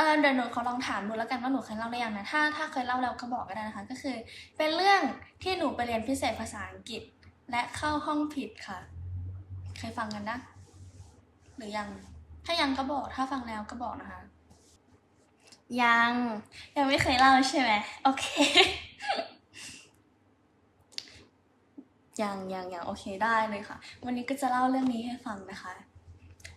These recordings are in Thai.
ออเดี๋ยวหนูขอลองถามดูแล้วกันว่าหนูเคยเล่าหรือยังนะถ้าถ้าเคยเล่าแล้วก็บอกก็ได้นะคะ ก็คือ เป็นเรื่องที่หนูไปเรียนพิเศษภาษาอังกฤษ และเข้าห้องผิดค่ะ เคยฟังกันนะ หรือยัง ถ้ายังก็บอก ถ้าฟังแล้วก็บอกนะคะ ยังยังไม่เคยเล่าใช่ไหมโอเค ยังยังยังโอเคได้เลยค่ะ วันนี้ก็จะเล่าเรื่องนี้ให้ฟังนะคะ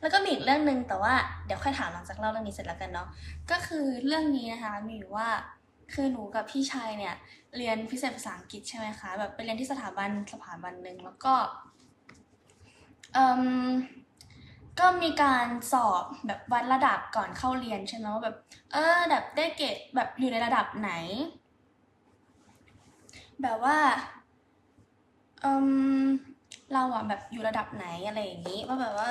แล้วก็มีอีกเรื่องหนึ่งแต่ว่าเดี๋ยวค่อยถามหลังจากเล่าเรื่องนี้เสร็จแล้วกันเนาะก็คือเรื่องนี้นะคะมีอยู่ว่าคือหนูกับพี่ชายเนี่ยเรียนพิเศษภาษาอังกฤษใช่ไหมคะแบบไปเรียนที่สถาบันสถาบันหนึ่งแล้วก็เอ่มก็มีการสอบแบบวัดระดับก่อนเข้าเรียนใช่ไหมว่าแบบเออแบบได้เกรดแบบอยู่ในระดับไหน แบบว่าเอมเราอะแบบอยู่ระดับไหนอะไรอย่างนี้ว่าแบบว่า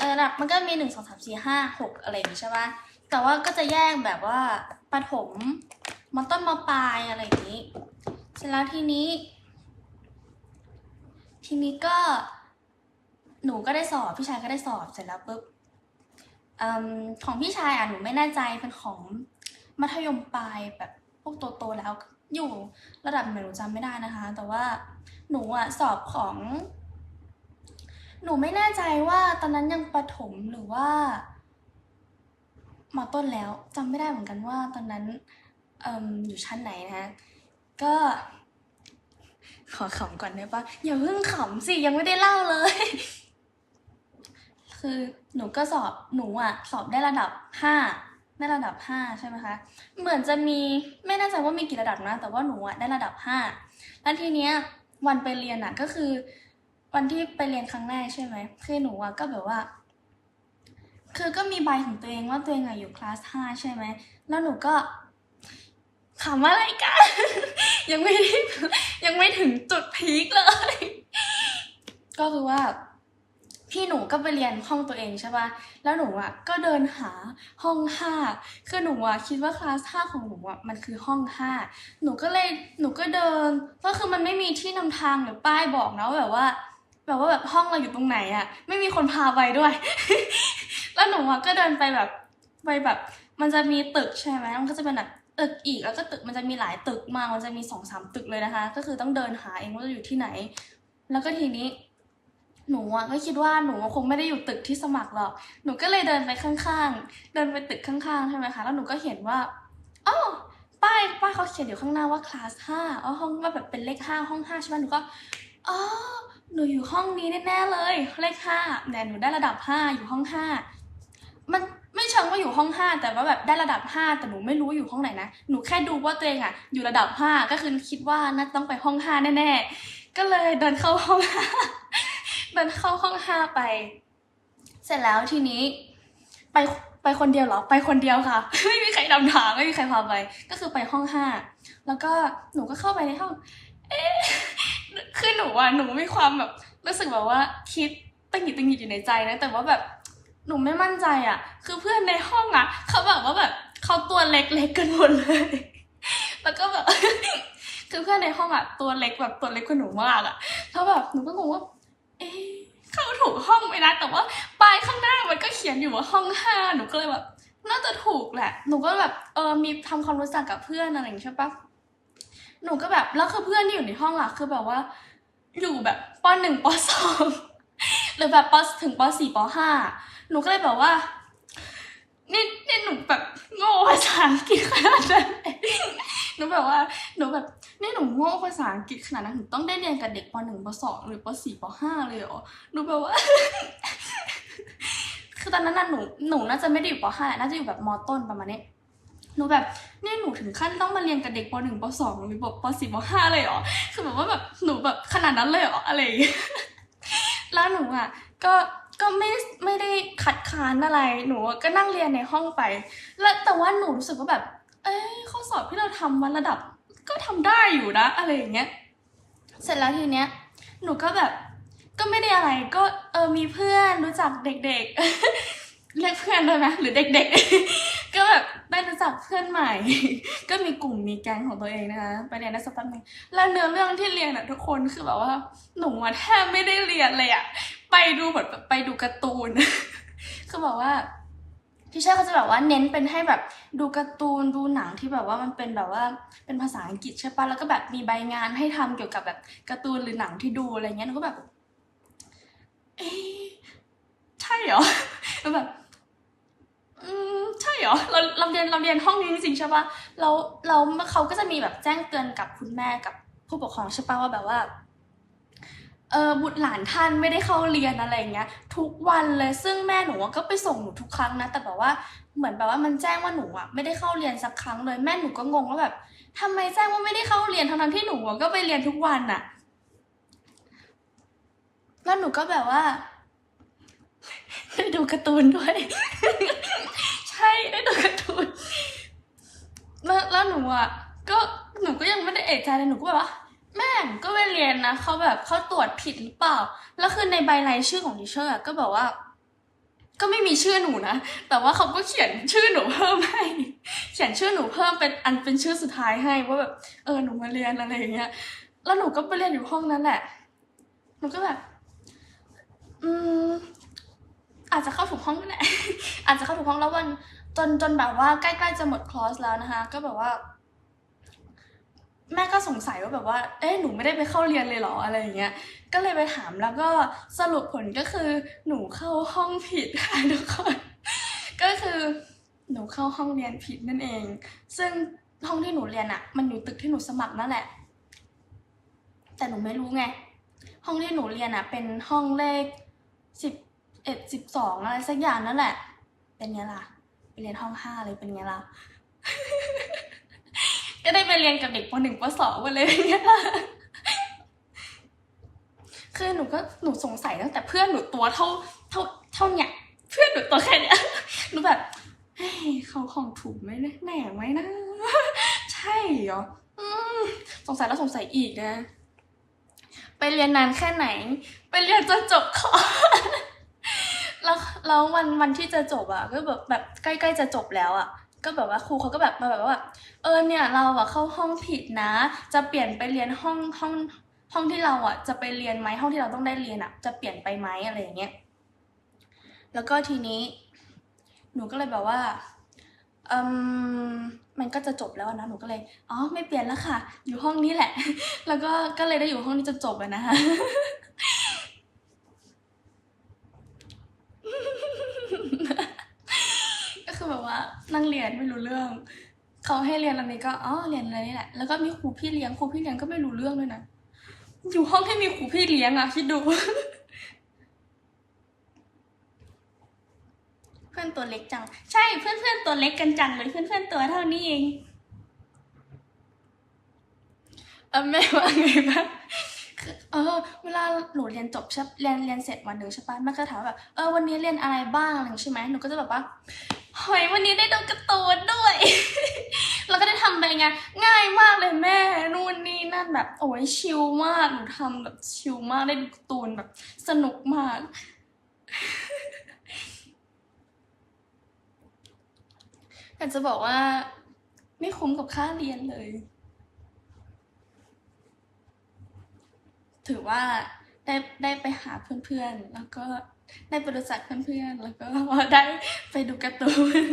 เออระดับมันก็มีหนึ่งสองสามสี่ห้าหกอะไรอย่างนี้ใช่ปะแต่ว่าก็จะแยกแบบว่าประถมมต้นมปลายอะไรอย่างนี้ เสร็จแล้วทีนี้ ทีนี้ก็หนูก็ได้สอบพี่ชายก็ได้สอบเสร็จแล้วปุ๊บอของพี่ชายอะหนูไม่แน่ใจเป็นของมัธยมปลายแบบพวกโตๆแล้วอยู่ระดับไหนหนูจำไม่ได้นะคะ แต่ว่าหนูอะสอบของ หนูไม่แน่ใจว่าตอนนั้นยังประถมหรือว่ามาต้นแล้วจำไม่ได้เหมือนกันว่าตอนนั้นออยู่ชั้นไหนนะก็ ขอขำก่อนได้ปะอย่าเพิ่งขำสิยังไม่ได้เล่าเลย คือหนูก็สอบหนูอะสอบได้ระดับห้าได้ระดับห้าใช่ไหมคะเหมือนจะมีไม่แน่ใจว่ามีกี่ระดับนะ แต่ว่าหนูอะได้ระดับห้าแล้วทีเนี้ยวันไปเรียนอะก็คือ วันที่ไปเรียนครั้งแรกใช่ไหมคือหนูอะก็แบบว่า คือก็มีใบของตัวเองว่าตัวเองอะอยู่คลาสห้าใช่ไหม แล้วหนูก็ขำอะไรกัน ยังไม่ได้ยังไม่ถึงจุดพีคเลย ก็คือว่าพี่หนูก็ไปเรียนห้องตัวเองใช่ปะแล้วหนูอะก็เดินหาห้องห้า คือหนูอะคิดว่าคลาสห้าของหนูอะมันคือห้องห้า หนูก็เลยหนูก็เดิน ก็คือมันไม่มีที่นำทางหรือป้ายบอกนะว่าแบบว่า แบบว่าแบบห้องเราอยู่ตรงไหนอะไม่มีคนพาไปด้วย แล้วหนูอะก็เดินไปแบบไปแบบ มันจะมีตึกใช่ไหมมันก็จะเป็นแบบตึกอีกแล้วก็ตึกมันจะมีหลายตึกมากมันจะมีสองสามตึกเลยนะคะ ก็คือต้องเดินหาเองว่าจะอยู่ที่ไหน แล้วก็ทีนี้ หนูอะก็คิดว่าหนูคงไม่ได้อยู่ตึกที่สมัครหรอก หนูก็เลยเดินไปข้างๆ เดินไปตึกข้างๆใช่ไหมคะ แล้วหนูก็เห็นว่าอ๋อป้ายป้ายเขาเขียนอยู่ข้างหน้าว่าคลาสห้าอ๋อห้องว่าแบบเป็นเลขห้าห้องห้าใช่ไหมหนูก็อ๋อ หนูอยู่ห้องนี้แน่ๆเลยเลขห้าแต่หนูได้ระดับห้าอยู่ห้องห้ามันไม่เชิงว่าอยู่ห้องห้าแต่ว่าแบบได้ระดับห้าแต่หนูไม่รู้ว่าอยู่ห้องไหนนะหนูแค่ดูว่าตัวเองอะอยู่ระดับห้าก็คือคิดว่าน่าต้องไปห้องห้าแน่ๆก็เลยเดินเข้าห้องห้าเดินเข้าห้องห้าไป เสร็จแล้วทีนี้ไปไปคนเดียวเหรอ ไปคนเดียวค่ะ ไม่มีใครนำทางไม่มีใครพาไป ก็คือไปห้องห้าแล้วก็หนูก็เข้าไปในห้อง เอ๊ะ คือหนูอะหนูมีความแบบรู้สึกแบบว่าคิดตั้งหิดตั้งหิดอยู่ในใจนะแต่ว่าแบบหนูไม่มั่นใจอะคือเพื่อนในห้องอะเขาแบบว่าแบบเขาตัวเล็กๆกันหมดเลย แล้วก็แบบคือเพื่อนในห้องอะตัวเล็กแบบตัวเล็กกว่าหนูมากอะแล้วแบบหนูก็งงว่า เอ๊เข้าถูกห้องไหมนะแต่ว่าป้ายข้างหน้ามันก็เขียนอยู่ว่าห้องห้าหนูก็เลยแบบน่าจะถูกแหละ หนูก็แบบเออมีทำความรู้จักกับเพื่อนอะไรอย่างงี้ใช่ปะหนูก็แบบแล้วคือเพื่อนที่อยู่ในห้องอะคือแบบว่า อยู่แบบปหนึ่งปสองหรือแบบปถึงปสี่ปห้าหนูก็เลยแบบว่านี่นี่หนูแบบโง่ภาษาอังกฤษขนาดนั้นหนูแบบว่าหนูแบบนี่หนูโง่ภาษาอังกฤษขนาดนั้นหนูต้องได้เรียนกับเด็กปหนึ่งปสองหรือปสี่ปห้าเลยเหรอหนูแบบว่า คือตอนนั้นน่ะหนูหนูน่าจะไม่ได้อยู่ปห้าน่าจะอยู่แบบมต้นประมาณนี้ หนูแบบนี่หนูถึงขั้นต้องมาเรียนกับเด็กปหนึ่งปสองหรือป.สี่ปห้าเลยเหรอคือแบบว่าแบบหนูแบบขนาดนั้นเลยเหรออะไรอย่างเงี้ยแล้วหนูอะก็ก็ไม่ไม่ได้ขัดค้านอะไรหนูก็นั่งเรียนในห้องไป แล้วแต่ว่าหนูรู้สึกว่าแบบ เอ้ยข้อสอบที่เราทำวันระดับ ก็ทำได้อยู่นะ อะไรอย่างเงี้ยเสร็จแล้วทีเนี้ย หนูก็แบบก็ไม่ได้อะไรก็เออมีเพื่อนรู้จักเด็กๆเรียกเพื่อนได้ไหมหรือเด็กๆ ก็แบบ ได้รู้จักเพื่อนใหม่ ก็มีกลุ่มมีแก๊งของตัวเองนะคะ ไปเรียนได้สักแป๊บนึงแล้วเนื้อเรื่องที่เรียนอะทุกคนคือแบบว่า หนูอะแทบไม่ได้เรียนเลยอะไปดูแบบไปดูการ์ตูนคือแบบว่าที่เช่เขาจะแบบว่าเน้นเป็นให้แบบดูการ์ตูนดูหนังที่แบบว่ามันเป็นแบบว่าเป็นภาษาอังกฤษใช่ปะแล้วก็แบบมีใบงานให้ทำเกี่ยวกับแบบการ์ตูนหรือหนังที่ดูอะไรเงี้ยหนูก็แบบเอ๊ใช่เหรอแล้วแบบ อืมใช่เหรอเราเราเรียนเราเรียนห้องนี้จริงๆใช่ปะแล้วเราเขาก็จะมีแบบแจ้งเตือนกับคุณแม่กับผู้ปกครองใช่ปะว่าแบบว่าเออบุตรหลานท่านไม่ได้เข้าเรียนอะไรอย่างเงี้ย ทุกวันเลยซึ่งแม่หนูก็ไปส่งหนูทุกครั้งนะ แต่แบบว่าเหมือนแบบว่ามันแจ้งว่าหนูอะไม่ได้เข้าเรียนสักครั้งเลยแม่หนูก็งงว่าแบบทำไมแจ้งว่าไม่ได้เข้าเรียนทั้งๆที่หนูอะก็ไปเรียนทุกวันอะ แล้วหนูก็แบบว่า ได้ดูการ์ตูนด้วย ใช่ได้ดูการ์ตูนแล้วแล้วหนูอะก็หนูก็ยังไม่ได้เอะใจเลยหนูก็แบบว่าแม่ก็ไปเรียนนะเขาแบบเขาตรวจผิดหรือเปล่า แล้วคือในใบรายชื่อของทีเชอร์ก็แบบว่า ก็ไม่มีชื่อหนูนะ แต่ว่าเขาก็เขียนชื่อหนูเพิ่มให้ เขียนชื่อหนูเพิ่มเป็นอันเป็นชื่อสุดท้ายให้ว่าแบบเออหนูมาเรียนอะไรอย่างเงี้ย แล้วหนูก็ไปเรียนอยู่ห้องนั้นแหละ หนูก็แบบ อืม อาจจะเข้าถูกห้องนั่นแหละอาจจะเข้าถูกห้องแล้ววันจนจนแบบว่าใกล้ๆจะหมดคลอสแล้วนะคะ ก็แบบว่า แม่ก็สงสัยว่าแบบว่า เอ๊ะหนูไม่ได้ไปเข้าเรียนเลยเหรออะไรอย่างเงี้ย ก็เลยไปถามแล้วก็สรุปผลก็คือ หนูเข้าห้องผิดค่ะทุกคนก็คือหนูเข้าห้องเรียนผิดนั่นเอง ซึ่งห้องที่หนูเรียนอะมันอยู่ตึกที่หนูสมัครนั่นแหละ แต่หนูไม่รู้ไง ห้องที่หนูเรียนอะเป็นห้องเลขสิบ เอ็ดสิบสองอะไรสักอย่างนั่นแหละ เป็นไงล่ะ ไปเรียนห้องห้าเลยเป็นไงล่ะ ก็ได้ไปเรียนกับเด็กปหนึ่งปสองมาเลยเป็นไงล่ะคือหนูก็หนูสงสัยตั้งแต่เพื่อนหนูตัวเท่าเท่าเท่าเนี่ยเพื่อนหนูตัวแค่เนี้ยหนูแบบเฮ้ยเขาของถูกไหมเนี่ยแหน่ไหมนะ ใช่เหรอสงสัยแล้วสงสัยอีกนะ ไปเรียนนานแค่ไหน ไปเรียนจนจบคอร์ส แล้วแล้ววันวันที่จะจบอะก็แบบแบบใกล้ๆจะจบแล้วอะก็แบบว่าครูเขาก็แบบมาแบบว่า เออเนี่ยเราอะเข้าห้องผิดนะ จะเปลี่ยนไปเรียนห้องห้องห้องที่เราอะจะไปเรียนไหมห้องที่เราต้องได้เรียนอะจะเปลี่ยนไปไหมอะไรอย่างเงี้ยแล้วก็ทีนี้ หนูก็เลยแบบว่าอืมมันก็จะจบแล้วนะหนูก็เลยอ๋อไม่เปลี่ยนแล้วค่ะ อยู่ห้องนี้แหละ แล้วก็ก็เลยได้อยู่ห้องนี้จนจบอะนะคะ ก็คือ แบบว่านั่งเรียนไม่รู้เรื่องเขาให้เรียนอันนี้ก็อ๋อเรียนอะไรนี่แหละแล้วก็มีครูพี่เลี้ยงครูพี่เลี้ยงก็ไม่รู้เรื่องด้วยนะอยู่ห้องที่มีครูพี่เลี้ยงอะคิดดู เพื่อนตัวเล็กจัง ใช่เพื่อนเพื่อนๆตัวเล็กกันจังเลยเพื่อนเพื่อนๆตัวเท่านี้เองเออแม่ว่าไงบ้างคือ เออ เวลาหนูเรียนจบใช่เรียนเรียนเสร็จวันหนึ่งใช่ปะแม่ก็ถามแบบเออวันนี้เรียนอะไรบ้างอะไรอย่างใช่ไหมหนูก็จะแบบว่าเฮ้ยวันนี้ได้ดูการ์ตูนด้วย แล้วก็ได้ทำไปงานง่ายมากเลยแม่นู่นนี่นั่นแบบโอ้ยชิลมากหนูทำแบบชิลมากได้ดูการ์ตูนแบบ สนุกมากอยากจะบอกว่า ไม่คุ้มกับค่าเรียนเลย ถือว่าได้ได้ไปหาเพื่อนๆ แล้วก็ได้ไปรู้จักเพื่อนๆ แล้วก็ได้ไปดูการ์ตูน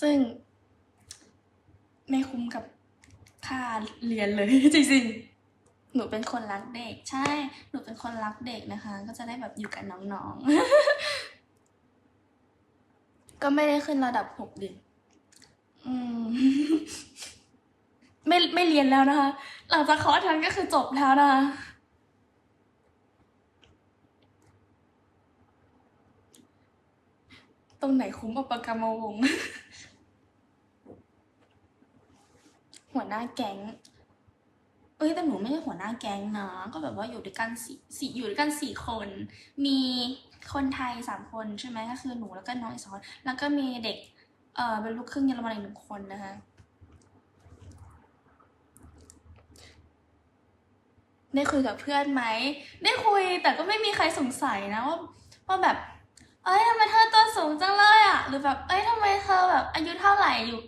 ซึ่งไม่คุ้มกับค่าเรียนเลยจริงๆ หนูเป็นคนรักเด็ก ใช่ หนูเป็นคนรักเด็กนะคะ ก็จะได้แบบอยู่กับน้องๆ ก็ไม่ได้ขึ้นระดับหกดิอืมไม่ไม่เรียนแล้วนะคะ หลังจากคอร์สนั้นก็คือจบแล้วนะคะ รงไหนคุ้มกับปากกามาวง หัวหน้าแก๊ง เอ้ยแต่หนูไม่ใช่หัวหน้าแก๊งนะ ก็แบบว่าอยู่ด้วยกันสี่สี่อยู่ด้วยกันสี่คน มีคนไทยสามคนใช่ไหมก็คือหนูแล้วก็น้องอีกสองคนแล้วก็มีเด็ก เอ่อเป็นลูกครึ่งเยอรมันอีกหนึ่งคนนะคะได้คุยกับเพื่อนไหม ได้คุยแต่ก็ไม่มีใครสงสัยนะว่าว่าแบบ เอ้ยทำไมเธอตัวสูงจังเลยอะ หรือแบบ เอ้ยทำไมเธอแบบ อายุเท่าไหร่อยู่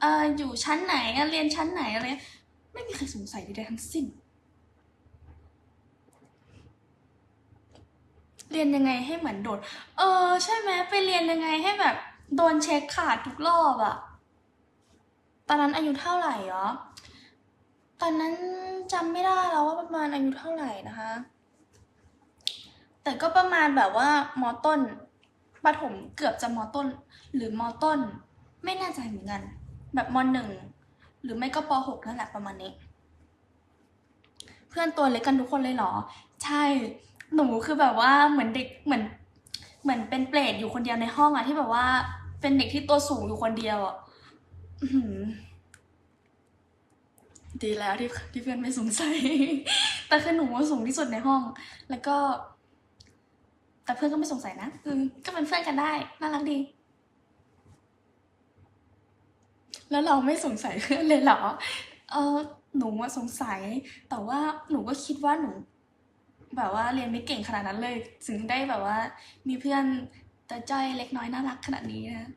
เอ่ออยู่ชั้นไหนเรียนชั้นไหนอะไรไม่มีใครสงสัยใดๆทั้งสิ้น เรียนยังไงให้เหมือนโดด เออ ใช่ไหมไปเรียนยังไงให้แบบ โดนเช็คขาดทุกรอบอะตอนนั้นอายุเท่าไหร่เหรอ ตอนนั้นจำไม่ได้แล้วว่าประมาณอายุเท่าไหร่นะคะแต่ก็ประมาณแบบว่ามอต้น ประถมเกือบจะมอต้น หรือมอต้น ไม่แน่ใจเหมือนกัน แบบมหนึ่งหรือไม่ก็ปหกนั่นแหละประมาณนี้ เพื่อนตัวเล็กกันทุกคนเลยเหรอ ใช่หนูคือแบบว่าเหมือนเด็กเหมือน เหมือนเป็นเปรตอยู่คนเดียวในห้องอะที่แบบว่า เป็นเด็กที่ตัวสูงอยู่คนเดียวอะดีแล้วที่ที่เพื่อนไม่สงสัย แต่คือหนูว่าสูงที่สุดในห้อง แล้วก็ แต่เพื่อนก็ไม่สงสัยนะ อืม ก็เป็นเพื่อนกันได้ น่ารักดี แล้วเราไม่สงสัยเพื่อนเลยเหรอ เออหนูว่าสงสัย แต่ว่าหนูก็คิดว่าหนู แบบว่าเรียนไม่เก่งขนาดนั้นเลย ถึงได้แบบว่า มีเพื่อนแต่จ้อยเล็กน้อยน่ารักขนาดนี้นะ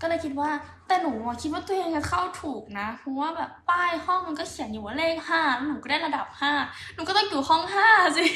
ก็เลยคิดว่า แต่หนูคิดว่าตัวเองจะเข้าถูกนะ เพราะว่าแบบป้ายห้องมันก็เขียนอยู่ว่าเลขห้าหนูก็ได้ระดับห้า หนูก็ต้องอยู่ห้องห้าสิ